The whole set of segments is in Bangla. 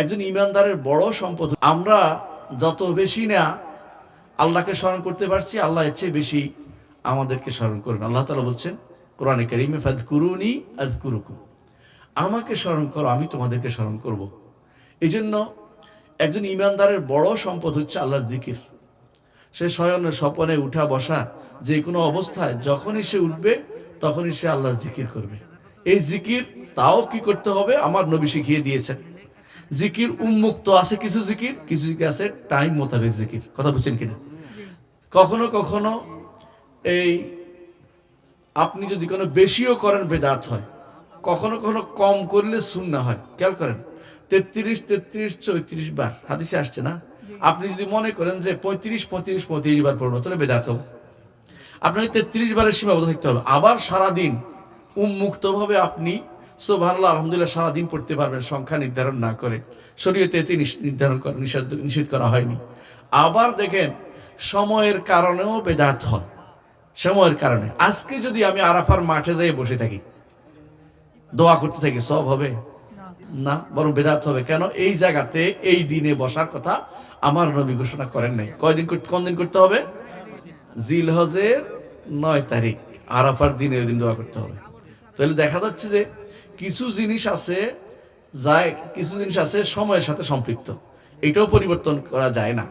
একজন ইমানদারের বড় সম্পদ। আমরা যত বেশি না আল্লাহকে স্মরণ করতে পারছি, আল্লাহ এর চেয়ে বেশি আমাদেরকে স্মরণ করবেন। আল্লাহ তালা বলছেন, কোরআনে কারিমে ফাদ কুরুনি আদ কুরুকুম আমাকে স্মরণ করো, আমি তোমাদেরকে স্মরণ করব। এই জন্য একজন ইমানদারের বড় সম্পদ হচ্ছে আল্লাহর দিকির সে শয়নে স্বপনে উঠা বসা যে কোনো অবস্থায় যখনই সে উঠবে, তখনই সে আল্লাহর জিকির করবে। এই জিকির তাও কি করতে হবে? আমার নবী শিখিয়ে দিয়েছেন। জিকির উন্মুক্ত আছে কিছু জিকির কিছু জিকির আছে টাইম মোতাবেক জিকির। কথা বুঝছেন কিনা? কখনো কখনো এই আপনি যদি কোনো বেশিও করেন বেদাত হয়। কখনো কখনো কম করলে শূন্য হয়। খেয়াল করেন? তেত্রিশ তেত্রিশ চৌত্রিশ বার। হাদিসে আসছে না? আপনি যদি মনে করেন যে পঁয়ত্রিশ পঁয়ত্রিশ পঁয়ত্রিশ বার পড়ব তাহলে বেদাত হবে আপনাকে তেত্রিশ বারের সীমাবদ্ধ থাকতে হবে। আবার সারাদিন উন্মুক্তভাবে আপনি সোভানাল্লাহ আলহামদুলিল্লাহ সারাদিন পড়তে পারবেন সংখ্যা নির্ধারণ না করে। শরীয়তে নিষ- নির্ধারণ করা নিষেধ নিষেধ করা হয়নি। আবার দেখেন সময়ের কারণেও বেদাত হয়। সময়ের কারণে। আজকে যদি আমি আরাফার মাঠে যাই বসে থাকি দোয়া করতে থাকি সব হবে? না। বরং বেদাত হবে। কেন? এই জায়গাতে এই দিনে বসার কথা আমার নবী ঘোষণা করেন নাই। কয়দিন কোন দিন করতে হবে? জিল হজের নয় তারিখ। আরাফার দিনে ওই দিন দোয়া করতে হবে। তাহলে দেখা যাচ্ছে যে কিছু জিনিস আছে যায়, কিছু জিনিস আছে সময়ের সাথে সম্পৃক্ত। এটাও পরিবর্তন করা যায় না।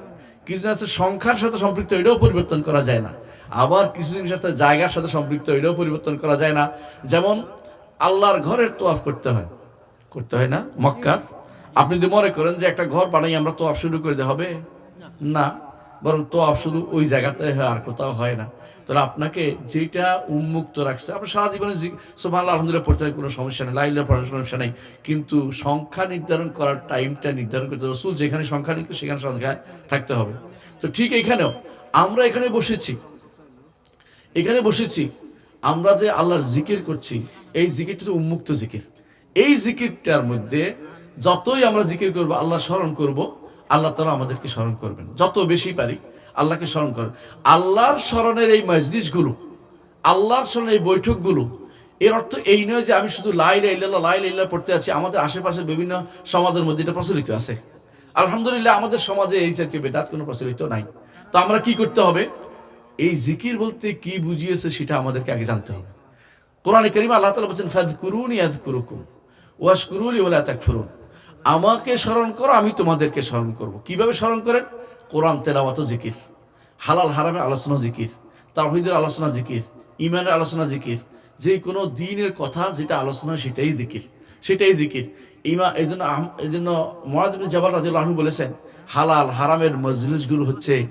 কিছু জিনিস আছে সংখ্যার সাথে সম্পৃক্ত, এটাও পরিবর্তন করা যায় না। আবার কিছু জিনিস আছে জায়গার সাথে সম্পৃক্ত, এটাও পরিবর্তন করা যায় না। যেমন আল্লাহর ঘরের তোয়াফ করতে হয়। করতে হয় না? মক্কার? আপনি যদি মনে করেন যে একটা ঘর বানাই আমরা তোয়াফ শুরু করে দেওয়া হবে? না। বরং তোয়াফ শুধু ওই জায়গাতে হয় আর কোথাও হয় না। তাহলে আপনাকে যেটা উন্মুক্ত রাখছে আপনার সারা জীবনে সোভান আলহামদুলিল্লাহ পড়তে হয়, কোনো সমস্যা নেই, লাইল্লাহ পড়ার সমস্যা নেই। কিন্তু সংখ্যা নির্ধারণ করার টাইমটা নির্ধারণ করতে। রসুল যেখানে সংখ্যা নিচ্ছে সেখানে সংখ্যায় থাকতে হবে। তো ঠিক এখানেও আমরা এখানে বসেছি। এখানে বসেছি। আমরা যে আল্লাহর জিকির করছি, এই জিকিরটা তো উন্মুক্ত জিকির। এই জিকিরটার মধ্যে যতই আমরা জিকির করব, আল্লাহ স্মরণ করব আল্লাহ তালা আমাদেরকে স্মরণ করবেন। যত বেশি পারি আল্লাহকে স্মরণ করেন। আল্লাহর স্মরণের এই মজলিসগুলো, আল্লাহর স্মরণের এই বৈঠকগুলো, এর অর্থ এই নয় যে আমি শুধু লাই লাইল্লাহ লাই লাইল্লাহ পড়তে আছি। আমাদের আশেপাশে বিভিন্ন সমাজের মধ্যে এটা প্রচলিত আছে। আলহামদুলিল্লাহ আমাদের সমাজে এই জাতীয় বেদাত কোনো প্রচলিত নাই। তো আমরা কি করতে হবে? এই জিকির বলতে কি বুঝিয়েছে সেটা আমাদেরকে আগে জানতে হবে। কোরআনে করিম আল্লাহ তালা বলছেন ফাদ করুন ইয়াদ কুরুকুম ওয়াশ কুরুল ইউলা তাক ফুরুন আমাকে স্মরণ করো, আমি তোমাদেরকে স্মরণ করব। কীভাবে স্মরণ করেন? কোরআন, তেলাওয়াত জিকির। হালাল, হারামের আলোচনা জিকির। তাহিদের আলোচনা জিকির। ইমানের আলোচনা জিকির। যে কোনো দিনের কথা যেটা আলোচনা সেটাই জিকির। সেটাই জিকির। ইমা, এই জন্য এই জন্য মহাজ জবাল রাজু আহু বলেছেন, হালাল, হারামের মজলিসগুলো হচ্ছে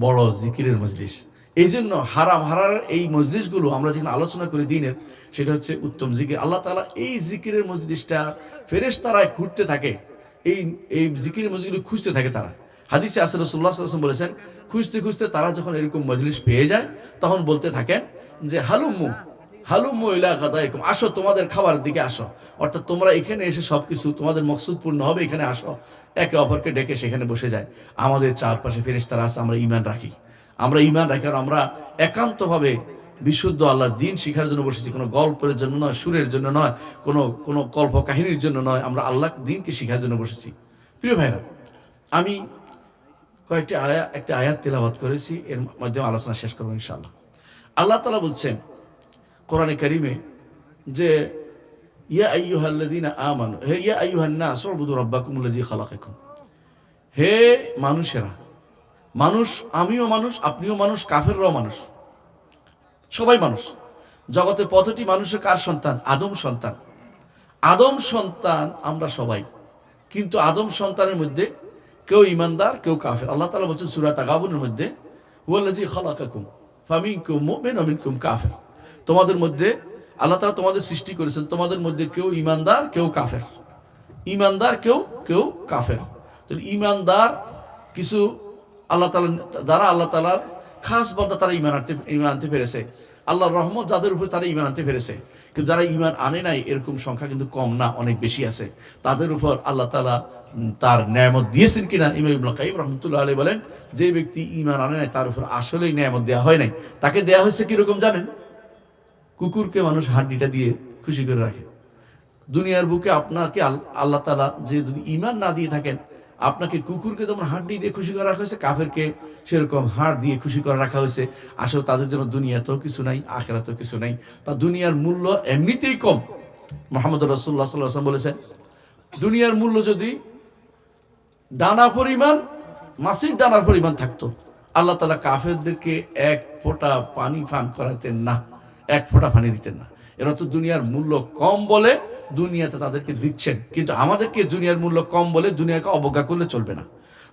বড় জিকিরের মজলিস এই জন্য হারাম হারার এই মজলিসগুলো আমরা যেখানে আলোচনা করি দিনের, সেটা হচ্ছে উত্তম জিকির। আল্লাহ তাআলা এই জিকিরের মজলিসটা ফেরেশ তারায় ঘুরতে থাকে। এই এই জিকিরের মজলিসগুলো খুঁজতে থাকে তারা। হাদিসে আসর রসুল্লাহ সাল্লাম বলেছেন, খুঁজতে খুঁজতে তারা যখন এরকম মজলিস পেয়ে যায়, তখন বলতে থাকেন যে হালুম্মু হালুম্মু ইলা গাদাইকুম, আসো তোমাদের খাবার দিকে আসো। অর্থাৎ তোমরা এখানে এসে সবকিছু, তোমাদের মকসুদ পূর্ণ হবে, এখানে আসো। একে অপরকে ডেকে সেখানে বসে যায়। আমাদের চারপাশে ফেরেশতারা আছে, আমরা ইমান রাখি। আমরা ইমান রাখি, আর আমরা একান্তভাবে বিশুদ্ধ আল্লাহর দিন শিখার জন্য বসেছি। কোনো গল্পের জন্য নয়, সুরের জন্য নয়, কোনো কোনো কল্প কাহিনীর জন্য নয়। আমরা আল্লাহ দিনকে শিখার জন্য বসেছি। প্রিয় ভাইরা আমি কয়েকটি আয়া, একটা আয়াত তেলাবাদ করেছি, এর মাধ্যমে আলোচনা শেষ করব ইনশাআল্লাহ। আল্লাহ তালা বলছেন কোরআনে কারিমে যে, ইয়া আইয়ুহাল্লাযীনা আমানু, হে ইয়া আইয়ুহান নাস উবুদু রাব্বাকুমুল্লাযী খালাকাকুম। হে মানুষেরা, মানুষ আমিও মানুষ, আপনিও মানুষ, কাফেররাও মানুষ। সবাই মানুষ। জগতে পথটি মানুষের কার সন্তান? আদম সন্তান। আদম সন্তান আমরা সবাই। কিন্তু আদম সন্তানের মধ্যে কেউ ইমানদার, কেউ কাফের। আল্লাহ তালা বলছেন সুরাত আগাবনের মধ্যে কাফের। তোমাদের মধ্যে আল্লাহ তালা তোমাদের সৃষ্টি করেছেন। তোমাদের মধ্যে কেউ ইমানদার, কেউ কাফের। ইমানদার কেউ কেউ কাফের। তো ইমানদার কিছু আল্লাহ তালা যারা আল্লাহ তালার খাস বান্দা, তারা ইমান আনতে ইমান আনতে পেরেছে। আল্লাহর রহমত যাদের উপর তারা ইমান আনতে পেরেছে। কিন্তু যারা ইমান আনে নাই, এরকম সংখ্যা কিন্তু কম না, অনেক বেশি আছে। তাদের উপর আল্লাহ তালা তার ন্যায়ামত দিয়েছেন কিনা? ইমাম কাইম রহমতুল্লাহ আলী বলেন, যে ব্যক্তি ইমান আনে নাই, তার উপর আসলেই ন্যায়ামত দেওয়া হয় নাই। তাকে দেওয়া হয়েছে কীরকম জানেন? কুকুরকে মানুষ হাড্ডিটা দিয়ে খুশি করে রাখে। দুনিয়ার বুকে আপনাকে আল- আল্লাহ তালা যে যদি ইমান না দিয়ে থাকেন আপনাকে কুকুরকে যেমন হাড্ডি দিয়ে খুশি করে রাখা হয়েছে, কাফেরকে সেরকম হাড় দিয়ে খুশি করে রাখা হয়েছে। আসলে তাদের জন্য দুনিয়াতেও কিছু নাই, আখেরাতেও কিছু নাই। তা দুনিয়ার মূল্য এমনিতেই কম। মোহাম্মদ রসুল্লাহ সাল্লাম বলেছেন, দুনিয়ার মূল্য যদি ডানা পরিমাণ মাসির ডানার পরিমাণ থাকতো, আল্লাহ তালা কাফেরদেরকে এক ফোঁটা পানি পান করাতেন না, এক ফোঁটা পানি দিতেন না। এরা তো দুনিয়ার মূল্য কম বলে দুনিয়াতে তাদেরকে দিচ্ছেন। কিন্তু আমাদেরকে দুনিয়ার মূল্য কম বলে দুনিয়াকে অবজ্ঞা করলে চলবে না।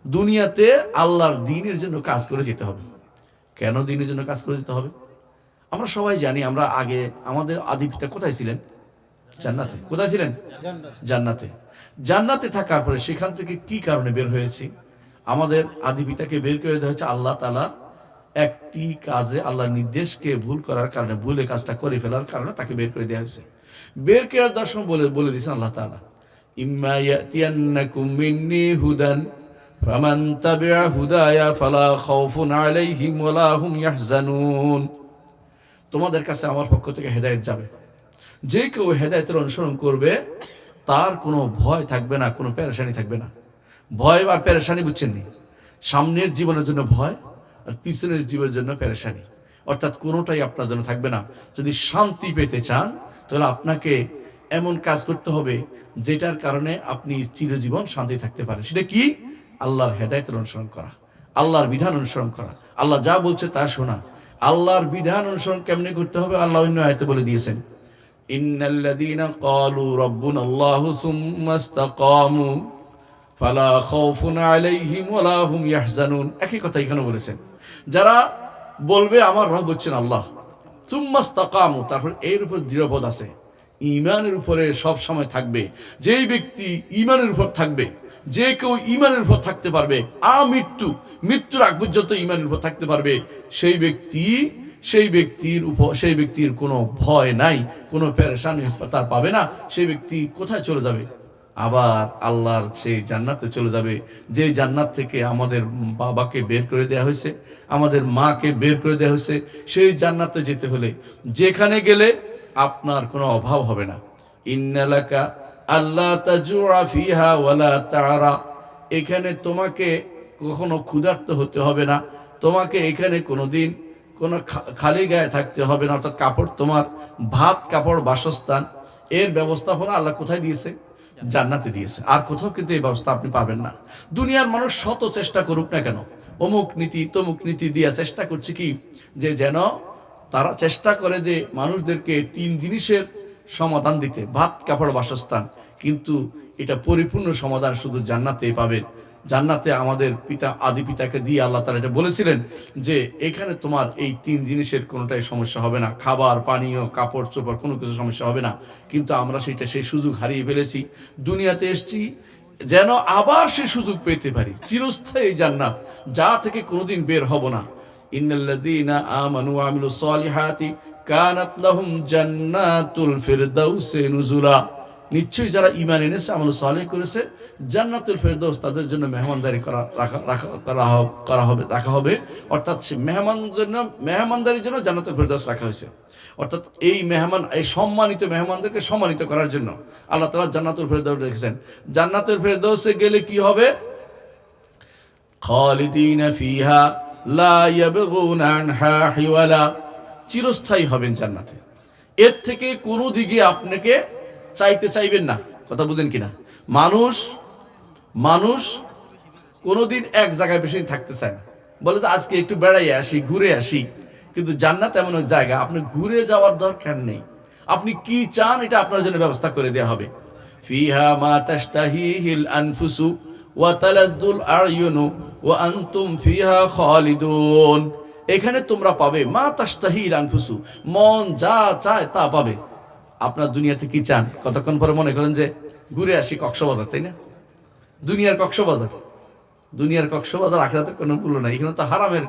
দুনিয়াতে আল্লাহর দিনের জন্য কাজ করে যেতে হবে। কেন দিনের জন্য কাজ করে যেতে হবে? আমরা সবাই জানি আমরা আগে আমাদের আদি পিতা কোথায় ছিলেন? জান্নাতে। কোথায় ছিলেন? জান্নাতে। জান্নাতে। থাকার পরে সেখান থেকে কি কারণে বের হয়েছি? আমাদের আদি পিতাকে বের করে দেওয়া হয়েছে আল্লাহ তালা একটি কাজে আল্লাহর নির্দেশকে ভুল করার কারণে ভুলে কাজটা করে ফেলার কারণে তাকে বের করে দেওয়া হয়েছে। বের করার দর্শন বলে বলে দিয়েছেন আল্লাহ তালা তোমাদের কাছে আমার পক্ষ থেকে হেদায়েত যাবে। যে কেউ হেদায়েতের অনুসরণ করবে, তার কোনো ভয় থাকবে না, কোনো পেরেশানি থাকবে না। ভয় আর পেরেশানি বুঝছেন নি? সামনের জীবনের জন্য ভয় আর পিছনের জীবনের জন্য পেরেশানি। অর্থাৎ কোনোটাই আপনার জন্য থাকবে না। যদি শান্তি পেতে চান তাহলে আপনাকে এমন কাজ করতে হবে যেটার কারণে আপনি চিরজীবন শান্তি থাকতে পারেন। সেটা কি? আল্লাহর হেদায়তের অনুসরণ করা, আল্লাহর বিধান অনুসরণ করা। আল্লাহ যা বলছে তা শোনা। আল্লাহর বিধান অনুসরণ কেমনে করতে হবে? আল্লাহ অন্য আয়তে বলে দিয়েছেন ফালা আলাইহিম একই কথা বলেছেন। যারা বলবে, আমার রব হচ্ছেন আল্লাহ। সুম্মা তারপর এর উপর দৃঢ়বোধ আছে। ইমানের উপরে সব সময় থাকবে। যেই ব্যক্তি ইমানের উপর থাকবে, যে কেউ ইমানের উপর থাকতে পারবে, আ মৃত্যু, মৃত্যুর আগ পর্যন্ত ইমানের উপর থাকতে পারবে, সেই ব্যক্তি, সেই ব্যক্তির উপর সেই ব্যক্তির কোনো ভয় নাই, কোনো পেরেশানি তার পাবে না, সেই ব্যক্তি কোথায় চলে যাবে? আবার আল্লাহর সেই জান্নাতে চলে যাবে। যে জান্নাত থেকে আমাদের বাবাকে বের করে দেওয়া হয়েছে, আমাদের মাকে বের করে দেওয়া হয়েছে, সেই জান্নাতে যেতে হলে যেখানে গেলে আপনার কোনো অভাব হবে না। ইন্নালাকা আল্লাহ তাজুয়া ফিহা ওয়ালা তারা। এখানে তোমাকে কখনো ক্ষুধার্ত হতে হবে না। তোমাকে এখানে কোনো খা- খালি গায়ে থাকতে হবে না। অর্থাৎ কাপড় তোমার, ভাত, কাপড়, বাসস্থান, এর ব্যবস্থাপনা আল্লাহ কোথায় দিয়েছে? জান্নাতে দিয়েছে। আর কোথাও কিন্তু এই ব্যবস্থা আপনি পাবেন না। দুনিয়ার মানুষ শত চেষ্টা করুক না কেন। অমুক নীতি, তমুক নীতি দিয়া চেষ্টা করছে কি? যে যেন তারা চেষ্টা করে যে মানুষদেরকে তিন জিনিসের সমাধান দিতে। ভাত, কাপড়, বাসস্থান। কিন্তু এটা পরিপূর্ণ সমাধান শুধু জান্নাতেই পাবেন। জান্নাতে আমাদের পিতা, আদি পিতাকে দিয়ে আল্লাহ তারা এটা বলেছিলেন যে এখানে তোমার এই তিন জিনিসের কোনোটাই সমস্যা হবে না। খাবার, পানীয়, কাপড়, চোপড় কোনো কিছু সমস্যা হবে না। কিন্তু আমরা সেটা সেই সুযোগ হারিয়ে ফেলেছি। দুনিয়াতে এসছি যেন আবার সে সুযোগ পেতে পারি। চিরস্থায়ী জান্নাত। যা থেকে কোনোদিন বের হব না। ইন্নাল্লাযীনা আমানু কানাত জান্নাতুল ফিরদাউসে নুজুলা। নিশ্চয়ই যারা ঈমান এনেছে, আমল সালেহ করেছে, জান্নাতুল ফেরদৌস তাদের জন্য মেহমানদারি করা, রাখা করা হবে, রাখা হবে। অর্থাৎ সে মেহমান জন্য মেহমানদারির জন্য জান্নাতুল ফেরদৌস রাখা হয়েছে। অর্থাৎ এই মেহমান, এই সম্মানিত মেহমানদেরকে সম্মানিত করার জন্য আল্লাহ তাআলা জান্নাতুল ফেরদৌস রেখেছেন। জান্নাতুল ফেরদৌসে গেলে কি হবে? চিরস্থায়ী হবেন জান্নাতে। এর থেকে কোনো দিকে আপনাকে চাইতে চাইবেন না। কথা বুঝেন কিনা? মানুষ মানুষ কোনোদিন এক জায়গায় বেশি থাকতে চায় না। বলে যে আজকে একটু বেড়াই আসি, ঘুরে আসি। কিন্তু জান্নাত এমন এক জায়গা আপনি ঘুরে যাওয়ার দরকার নেই। আপনি কি চান এটা আপনার জন্য ব্যবস্থা করে দেওয়া হবে। ফিহা মা তাশতাহিহিল আনফুসু ওয়া তালাদ্দুল আয়ুনু ওয়া আনতুম ফিহা খালিদুন। এখানে তোমরা পাবে মা তাশতাহিল আনফুসু। মন যা চায় তা পাবে। আপনার দুনিয়াতে কি চান? কতক্ষণ পরে মনে করেন যে ঘুরে আসি কক্সবাজার, তাই না? দুনিয়ার কক্সবাজার। দুনিয়ার কক্সবাজার আখেরাতের কোনো মূল্য নাই। এখানে তো হারামের,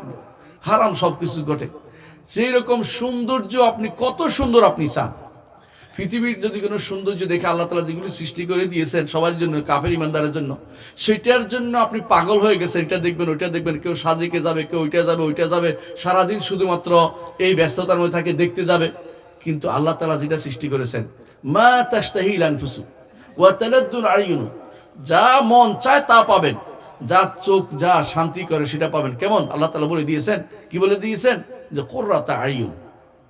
হারাম সব কিছু ঘটে। সেই রকম সৌন্দর্য আপনি, কত সুন্দর আপনি চান। পৃথিবীর যদি কোনো সৌন্দর্য দেখে আল্লাহ তালা যেগুলি সৃষ্টি করে দিয়েছেন সবার জন্য, কাফের ইমানদারের জন্য, সেটার জন্য আপনি পাগল হয়ে গেছেন। এটা দেখবেন, ওইটা দেখবেন, কেউ সাজিকে যাবে, কেউ ওইটা যাবে ওইটা যাবে। সারাদিন শুধুমাত্র এই ব্যস্ততার মধ্যে থাকে, দেখতে যাবে। কিন্তু আল্লাহ তালা যেটা সৃষ্টি করেছেন, মা তাস্তাহিল আনফুসু, ওয়া তালাদ্দুল যা মন চায় তা পাবেন, যা চোখ যা শান্তি করে সেটা পাবেন। কেমন? আল্লাহ তালা বলে দিয়েছেন, কি বলে দিয়েছেন? যে কুররাতা আইয়ুন,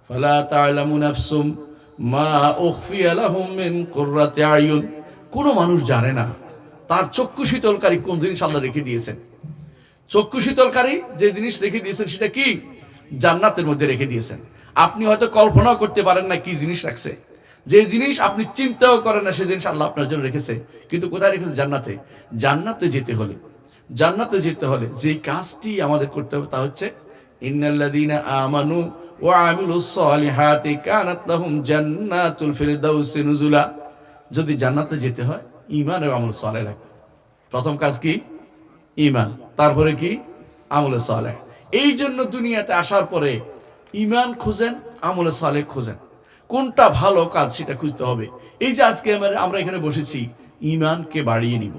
ফালা নাফসুম মা উখফিয়া লাহুম মিন কুররাতি আইয়ুন। কোনো মানুষ জানে না, তার চক্ষু শীতলকারী কোন জিনিস আল্লাহ রেখে দিয়েছেন। চক্ষু শীতলকারী যে জিনিস রেখে দিয়েছেন সেটা কি? জান্নাতের মধ্যে রেখে দিয়েছেন। আপনি হয়তো কল্পনাও করতে পারেন না কি জিনিস রাখছে। যে জিনিস আপনি চিন্তাও করেন না, সে জিনিস আল্লাহ আপনার জন্য রেখেছে। কিন্তু কোথায় রেখেছে? জান্নাতে। জান্নাতে যেতে হলে, জান্নাতে যেতে হলে যে কাজটি আমাদের করতে হবে তা হচ্ছে আমানু যদি জান্নাতে যেতে হয় ইমান এবং আমল লাগবে। প্রথম কাজ কি? ইমান তারপরে কি? আমলে সালেহ। এই জন্য দুনিয়াতে আসার পরে ইমান খোঁজেন, আমলে সালেক খোঁজেন। কোনটা ভালো কাজ সেটা খুঁজতে হবে। এই যে আজকে আমরা এখানে বসেছি ইমানকে বাড়িয়ে নিব।